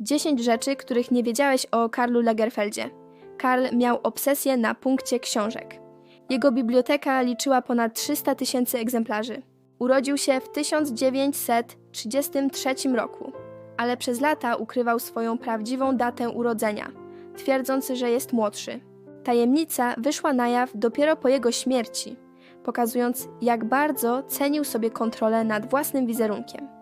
10 rzeczy, których nie wiedziałeś o Karlu Lagerfeldzie. Karl miał obsesję na punkcie książek. Jego biblioteka liczyła ponad 300 tysięcy egzemplarzy. Urodził się w 1933 roku, ale przez lata ukrywał swoją prawdziwą datę urodzenia, twierdząc, że jest młodszy. Tajemnica wyszła na jaw dopiero po jego śmierci, pokazując, jak bardzo cenił sobie kontrolę nad własnym wizerunkiem.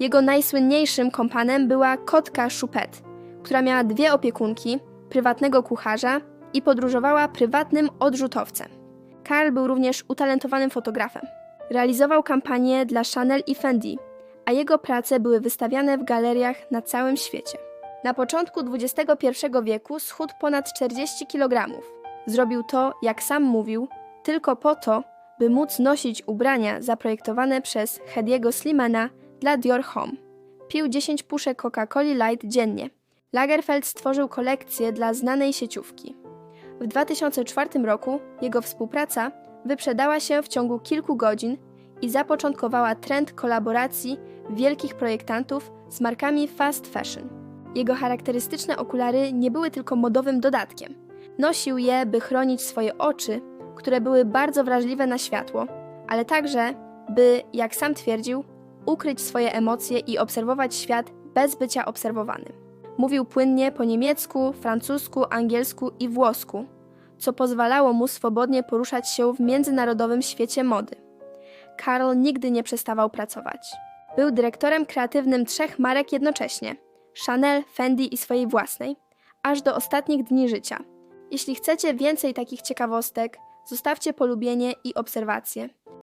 Jego najsłynniejszym kompanem była kotka Choupette, która miała dwie opiekunki, prywatnego kucharza i podróżowała prywatnym odrzutowcem. Karl był również utalentowanym fotografem. Realizował kampanie dla Chanel i Fendi, a jego prace były wystawiane w galeriach na całym świecie. Na początku XXI wieku schudł ponad 40 kg. Zrobił to, jak sam mówił, tylko po to, by móc nosić ubrania zaprojektowane przez Hediego Slimana dla Dior Home. Pił 10 puszek Coca-Coli Light dziennie. Lagerfeld stworzył kolekcję dla znanej sieciówki. W 2004 roku jego współpraca wyprzedała się w ciągu kilku godzin i zapoczątkowała trend kolaboracji wielkich projektantów z markami fast fashion. Jego charakterystyczne okulary nie były tylko modowym dodatkiem. Nosił je, by chronić swoje oczy, które były bardzo wrażliwe na światło, ale także, by, jak sam twierdził, ukryć swoje emocje i obserwować świat bez bycia obserwowanym. Mówił płynnie po niemiecku, francusku, angielsku i włosku, co pozwalało mu swobodnie poruszać się w międzynarodowym świecie mody. Karl nigdy nie przestawał pracować. Był dyrektorem kreatywnym trzech marek jednocześnie: Chanel, Fendi i swojej własnej, aż do ostatnich dni życia. Jeśli chcecie więcej takich ciekawostek, zostawcie polubienie i obserwacje.